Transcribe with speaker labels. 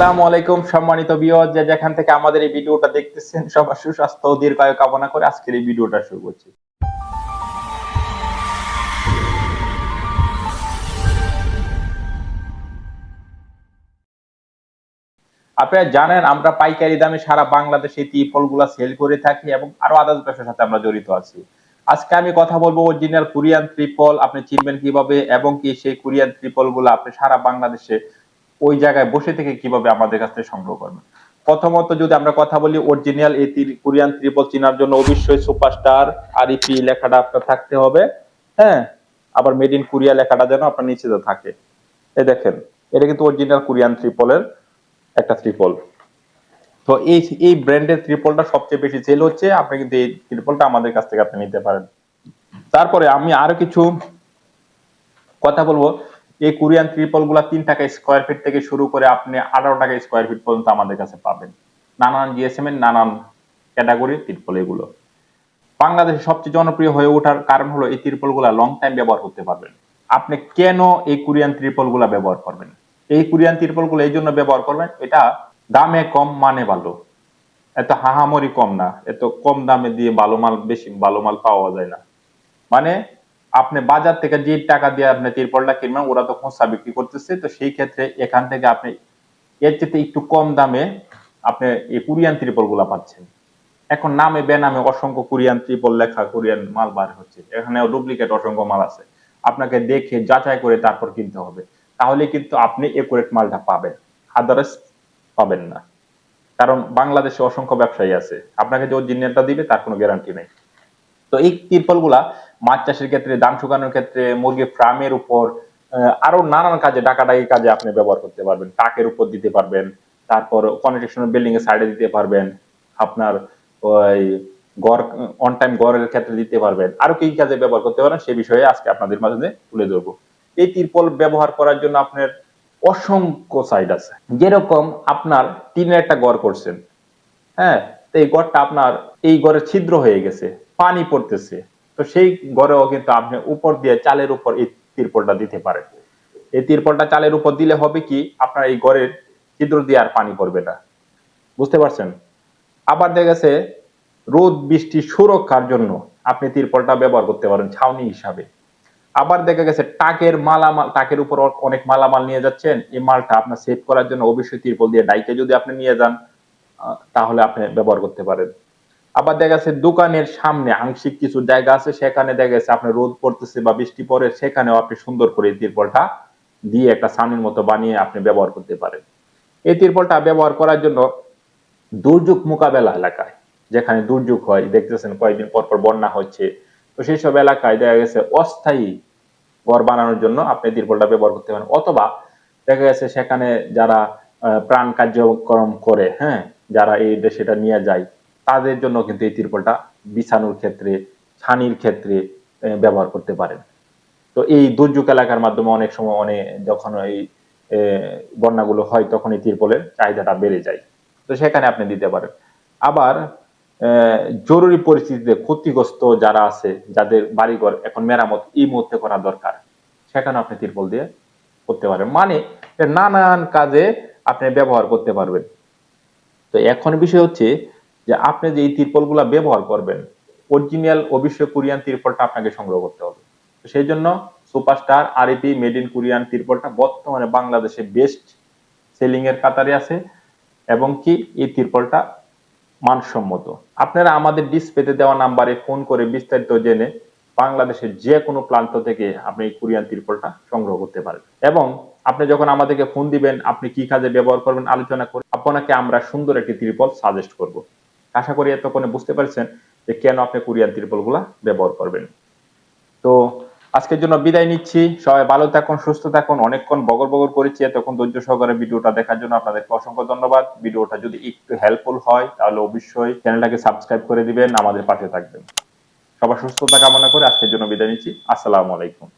Speaker 1: আসসালামু আলাইকুম, সম্মানিত বিয়জ যে যেখান থেকে আমাদের এই ভিডিওটা দেখতেছেন, সবার সুস্বাস্থ্য ও দীর্ঘায়ু কামনা করে আজকের এই ভিডিওটা শুরু করছি। আপনারা জানেন, আমরা পাইকারি দামে সারা বাংলাদেশে এই ফলগুলা সেল করে থাকি এবং আরও আদার্স ব্যবসার সাথে আমরা জড়িত আছি। আজকে আমি কথা বলব অরিজিনাল কোরিয়ান ত্রিপল আপনি চিনবেন কীভাবে এবং কি সেই কোরিয়ান ত্রিপলগুলো আপনি সারা বাংলাদেশে ওই জায়গায় বসে থেকে কীভাবে আমাদের কাছ থেকে সংগ্রহ করবেন? প্রথমত যদি আমরা কথা বলি অরিজিনাল এই কোরিয়ান ত্রিপল চেনার জন্য অবশ্যই সুপারস্টার আরইপি লেখাটা আপনার থাকতে হবে। হ্যাঁ? আবার মেড ইন কোরিয়া লেখাটা যেন আপনার নিচে থাকে। এই দেখেন, এটা কিন্তু অরিজিনাল কোরিয়ান ত্রিপলের একটা ত্রিপল। তো এই এই ব্র্যান্ডের ত্রিপলটা সবচেয়ে বেশি সেল হচ্ছে। আপনি কিন্তু এই ত্রিপলটা আমাদের কাছ থেকে আপনি নিতে পারেন। তারপরে আমি আরও কিছু কথা বলব। এই কোরিয়ান ত্রিপলগুলা তিন টাকা স্কোয়ার ফিট থেকে শুরু করে আপনি আঠারো টাকা স্কোয়ার ফিট পর্যন্ত আমাদের কাছে পাবেন। নানান জিএসএম এর নানান ক্যাটাগরির ত্রিপল এগুলো। বাংলাদেশে সবচেয়ে জনপ্রিয় হয়ে ওঠার কারণ হলো এই ত্রিপলগুলা লং টাইম ব্যবহার করতে পারবেন। আপনি কেন এই কোরিয়ান ত্রিপলগুলা ব্যবহার করবেন? এই কোরিয়ান ত্রিপলগুলো এই জন্য ব্যবহার করবেন, এটা দামে কম মানে ভালো। এত হাহামরি কম না, এত কম দামে দিয়ে ভালো মাল, বেশি ভালো মাল পাওয়া যায় না। মানে আপনি বাজার থেকে যে টাকা দিয়ে আপনি তিরপলটা কিনবেন, ওরা তো খোঁচা বিক্রি করতেছে। তো সেই ক্ষেত্রে এখান থেকে আপনি, এর চেয়ে একটু কম দামে আপনি এই কোরিয়ান ত্রিপলগুলা পাচ্ছেন। এখন নামে বেনামে অসংখ্য কোরিয়ান ত্রিপল লেখা কোরিয়ান মাল বার হচ্ছে। এখানে ডুপ্লিকেট অসংখ্য মাল আছে। আপনাকে দেখে যাচাই করে তারপর কিনতে হবে। তাহলে কিন্তু আপনি একুরেট মালটা পাবেন। আদারস পাবেন না। কারণ বাংলাদেশে অসংখ্য ব্যবসায়ী আছে। আপনাকে যে অরিজিনালটা দিবে, তার কোনো গ্যারান্টি নেই। তো এই তিরপলগুলা মাছ চাষের ক্ষেত্রে, ধান শুকানোর ক্ষেত্রে, মুরগি ফার্মের উপর আরও নানান কাজে, ডাকাডাকি কাজে আপনি ব্যবহার করতে পারবেন। টাকের উপর দিতে পারবেন, তারপর কনস্ট্রাকশন বিল্ডিং এর সাইডে দিতে পারবেন, আপনার ওই গড় অন টাইম গড়ের ক্ষেত্রে দিতে পারবেন। আরও কি কাজে ব্যবহার করতে পারেন সে বিষয়ে আজকে আপনাদের মাঝে তুলে ধরবো। এই তিরপল ব্যবহার করার জন্য আপনার অসংখ্য সাইড আছে। যেরকম আপনার টিনের একটা গড় করছেন হ্যাঁ? তো এই গড়টা আপনার, এই গড়ের ছিদ্র হয়ে গেছে। পানি পড়তেছে। তো সেই গড়েও কিন্তু আপনি উপর দিয়ে চালের উপর এই তিরপলটা দিতে পারেন। এই তিরপলটা চালের উপর দিলে হবে কি? আপনার এই গড়ের ছিদ্র দিয়ে আর পানি পড়বে না। বুঝতে পারছেন? আবার দেখা গেছে, রোদ, বৃষ্টি সুরক্ষার জন্য আপনি তিরপলটা ব্যবহার করতে পারেন ছাউনি হিসাবে। আবার দেখা গেছে, টাকের মালামাল, টাকের উপর অনেক মালামাল নিয়ে যাচ্ছেন। এই মালটা আপনার সেভ করার জন্য অবশ্যই তিরপল দিয়ে ডাইকে যদি আপনি নিয়ে যান তাহলে আপনি ব্যবহার করতে পারেন। আবার দেখা গেছে দোকানের সামনে আংশিক কিছু জায়গা আছে, সেখানে দেখা গেছে আপনি রোদ পড়তেছে বা বৃষ্টি পড়ে, সেখানেও আপনি সুন্দর করে তিরপলটা দিয়ে একটা সামনের মতো বানিয়ে আপনি ব্যবহার করতে পারেন। এই তিরপলটা ব্যবহার করার জন্য দুর্যোগ মোকাবেলা এলাকায়, যেখানে দুর্যোগ হয়, দেখতেছেন কয়েকদিন পর পর বন্যা হচ্ছে, তো সেই সব এলাকায় দেখা গেছে অস্থায়ী ঘর বানানোর জন্য আপনি তিরপলটা ব্যবহার করতে পারেন। অথবা দেখা গেছে সেখানে যারা প্রাণ কার্যক্রম করে হ্যাঁ যারা এই সেটা নিয়ে যায় তাদের জন্য কিন্তু এই তিরপলটা বিছানোর ক্ষেত্রে, ছানির ক্ষেত্রে ব্যবহার করতে পারেন। তো এই দুর্যোগ এলাকার মাধ্যমে অনেক সময় অনেক যখন এই বন্যাগুলো হয়, তখন এই তিরপলের চাহিদাটা বেড়ে যায়। তো সেখানে আপনি দিতে পারেন। আবার জরুরি পরিস্থিতিতে ক্ষতিগ্রস্ত যারা আছে, যাদের বাড়িঘর এখন মেরামত এই মুহূর্তে করা দরকার, সেখানে আপনি তিরপল দিয়ে করতে পারেন। মানে নানান কাজে আপনি ব্যবহার করতে পারবেন। তো এখন বিষয় হচ্ছে যে আপনি যে এই তিরপলগুলা ব্যবহার করবেন অরিজিনাল অবশ্যই কোরিয়ান তিরপলটা আপনাকে সংগ্রহ করতে হবে। সেই জন্য superstar REP made in Korean তিরপলটা বর্তমানে বাংলাদেশে বেস্ট সেলিং এর কাতারে আছে এবং কি এই তিরপলটা মানসম্মত। আপনারা আমাদের ডিসপ্লেতে দেওয়া নাম্বারে ফোন করে বিস্তারিত জেনে বাংলাদেশের যে কোনো প্রান্ত থেকে আপনি এই কোরিয়ান তিরপলটা সংগ্রহ করতে পারেন। এবং আপনি যখন আমাদেরকে ফোন দিবেন, আপনি কি কাজে ব্যবহার করবেন আলোচনা করে আপনাকে আমরা সুন্দর একটি তিরপল সাজেস্ট করব। আশা করি এতক্ষণে বুঝতে পারছেন যে কেন আপনি কোরিয়ান তিরপলগুলা ব্যবহার করবেন। তো আজকের জন্য বিদায় নিচ্ছি। সবাই ভালো থাকুন, সুস্থ থাকুন, অনেকক্ষণ বগর বগর করেছি। এতক্ষণ ধৈর্য সহকারে ভিডিওটা দেখার জন্য আপনাদেরকে অসংখ্য ধন্যবাদ। ভিডিওটা যদি একটু হেল্পফুল হয়, তাহলে অবশ্যই চ্যানেলটাকে সাবস্ক্রাইব করে দিবেন, আমাদের পাশে থাকবেন। সবার সুস্থতা কামনা করে আজকের জন্য বিদায় নিচ্ছি। আসসালামু আলাইকুম।